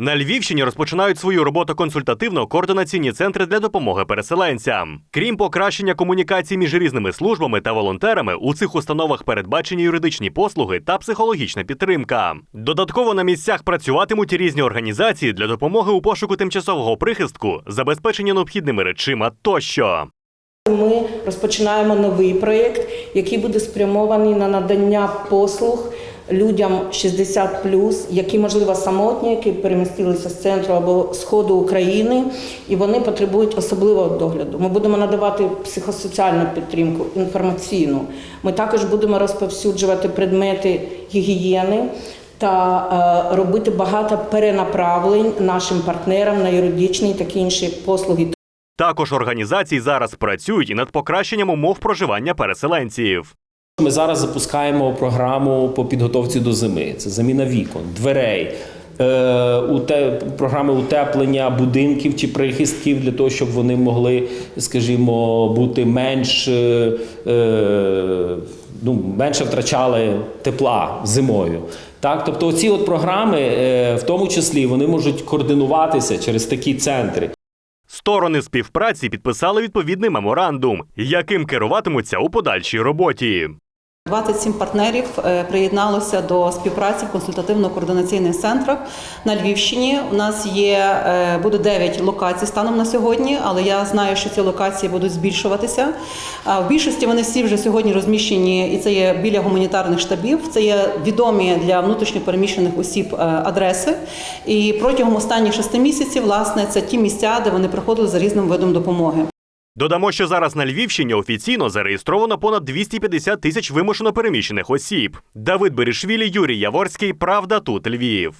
На Львівщині розпочинають свою роботу консультативно-координаційні центри для допомоги переселенцям. Крім покращення комунікації між різними службами та волонтерами, у цих установах передбачені юридичні послуги та психологічна підтримка. Додатково на місцях працюватимуть різні організації для допомоги у пошуку тимчасового прихистку, забезпечення необхідними речима тощо. Ми розпочинаємо новий проєкт, який буде спрямований на надання послуг людям 60+, які, можливо, самотні, які перемістилися з центру або сходу України, і вони потребують особливого догляду. Ми будемо надавати психосоціальну підтримку, інформаційну. Ми також будемо розповсюджувати предмети гігієни. Та е, робити багато перенаправлень нашим партнерам на юридичні та інші послуги. Також організації зараз працюють і над покращенням умов проживання переселенців. Ми зараз запускаємо програму по підготовці до зими. Це заміна вікон, дверей, е, програми утеплення будинків чи прихистків для того, щоб вони могли, скажімо, бути менш е, е, ну, менше втрачали тепла зимою. Так, тобто, ці от програми, в тому числі, вони можуть координуватися через такі центри. Сторони співпраці підписали відповідний меморандум, яким керуватимуться у подальшій роботі. 27 партнерів е, приєдналося до співпраці в консультативно-координаційних центрах на Львівщині. У нас є е, буде 9 локацій станом на сьогодні, але я знаю, що ці локації будуть збільшуватися. В більшості вони всі вже сьогодні розміщені, і це є біля гуманітарних штабів. Це є відомі для внутрішньопереміщених осіб е, адреси. І протягом останніх шести місяців, власне, це ті місця, де вони приходили за різним видом допомоги. Додамо, що зараз на Львівщині офіційно зареєстровано понад 250 тисяч вимушено переміщених осіб. Давид Берішвілі, Юрій Яворський. Правда, тут Львів.